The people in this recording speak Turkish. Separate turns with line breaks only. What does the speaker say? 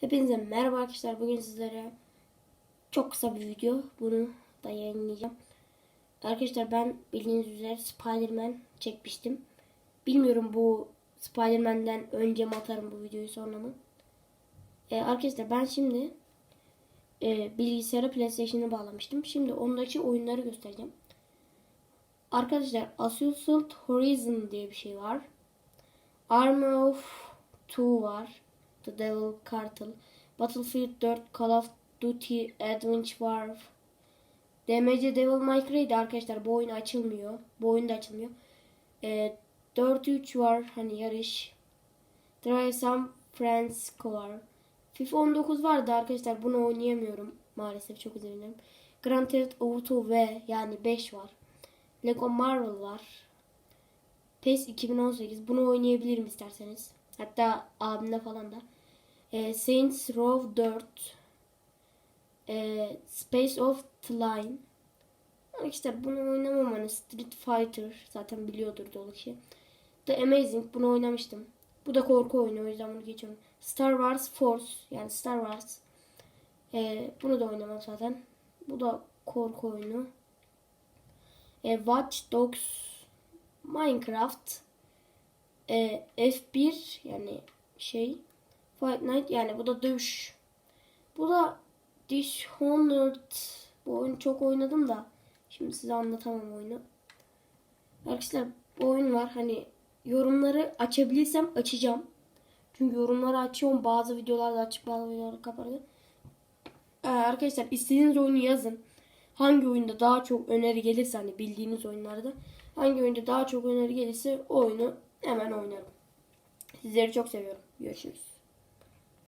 Hepinize merhaba arkadaşlar. Bugün sizlere çok kısa bir video. Bunu da yayınlayacağım. Arkadaşlar ben bildiğiniz üzere Spider-Man çekmiştim. Bilmiyorum bu Spider-Man'den önce mi atarım bu videoyu sonra mı? Ee, arkadaşlar ben şimdi e, bilgisayara PlayStation'ı bağlamıştım. Şimdi ondaki oyunları göstereceğim. Arkadaşlar Assault Horizon diye bir şey var. Armor of Two var. The Devil Cartel. Battlefield 4, Call of Duty Advanced Warfare. DMC Devil May Cry'de arkadaşlar bu oyun açılmıyor. Bu oyun da açılmıyor. Ee, 4-3 var hani yarış. Try Some Friends var. FIFA 19 vardı arkadaşlar bunu oynayamıyorum. Maalesef çok dilerim. Grand Theft Auto V yani 5 var. Lego Marvel var. PES 2018 bunu oynayabilirim isterseniz. Hatta abimde falan da. E, Saints Row 4 e, Space of Line işte bunu oynamam hani Street Fighter zaten biliyordur dolu kişi. The Amazing bunu oynamıştım. Bu da korku oyunu o yüzden bunu geçiyorum. Star Wars Force yani Star Wars. E, bunu da oynamam zaten. Bu da korku oyunu. E, Watch Dogs Minecraft e, F1 yani şey Fight Night yani bu da dövüş. Bu da Dishonored. Bu oyunu çok oynadım da şimdi size anlatamam oyunu. Arkadaşlar bu oyun var hani yorumları açabilirsem açacağım. Çünkü yorumları açıyorum bazı videolarda açık bazı videolarda kapalı. Ee, arkadaşlar istediğiniz oyunu yazın. Hangi oyunda daha çok öneri gelirse hani bildiğiniz oyunlarda hangi oyunda daha çok öneri gelirse o oyunu hemen oynarım. Sizleri çok seviyorum. Görüşürüz.